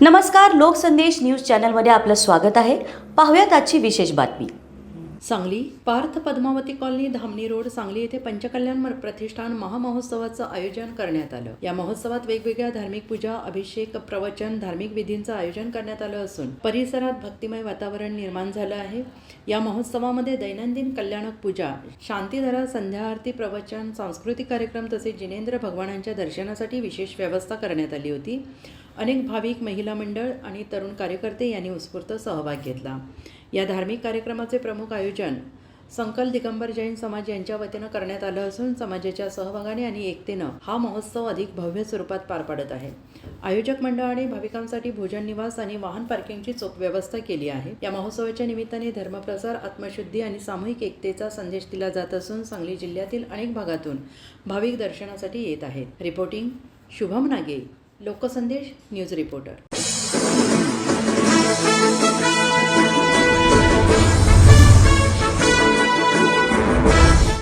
नमस्कार लोकसंदेश न्यूज चॅनलमध्ये आपलं स्वागत आहे. पाहूयात आजची विशेष बातमी. सांगली पार्थ पद्मावती कॉलनी धामणी रोड सांगली येथे पंचकल्याण प्रतिष्ठान महामहोत्सवाचं आयोजन करण्यात आलं. या महोत्सवात वेगवेगळ्या धार्मिक पूजा अभिषेक प्रवचन धार्मिक विधींचं आयोजन करण्यात आलं असून परिसरात भक्तिमय वातावरण निर्माण झालं आहे. या महोत्सवामध्ये दैनंदिन कल्याणक पूजा शांतीधरा संध्या आरती प्रवचन सांस्कृतिक कार्यक्रम तसेच जिनेंद्र भगवानांच्या दर्शनासाठी विशेष व्यवस्था करण्यात आली होती. अनेक भाविक महिला मंडळ आणि तरुण कार्यकर्ते यांनी उत्स्फूर्त सहभाग घेतला. या धार्मिक कार्यक्रमाचे प्रमुख आयोजन संकल दिगंबर जैन समाज यांच्या वतीनं करण्यात आलं असून समाजाच्या सहभागाने आणि एकतेनं हा महोत्सव अधिक भव्य स्वरूपात पार पाडत आहे. आयोजक मंडळाने भाविकांसाठी भोजन निवास आणि वाहन पार्किंगची चोख व्यवस्था केली आहे. या महोत्सवाच्या निमित्ताने धर्मप्रसार आत्मशुद्धी आणि सामूहिक एकतेचा संदेश दिला जात असून सांगली जिल्ह्यातील अनेक भागातून भाविक दर्शनासाठी येत आहेत. Reporting Shubham Nage. Loksandesh news reporter.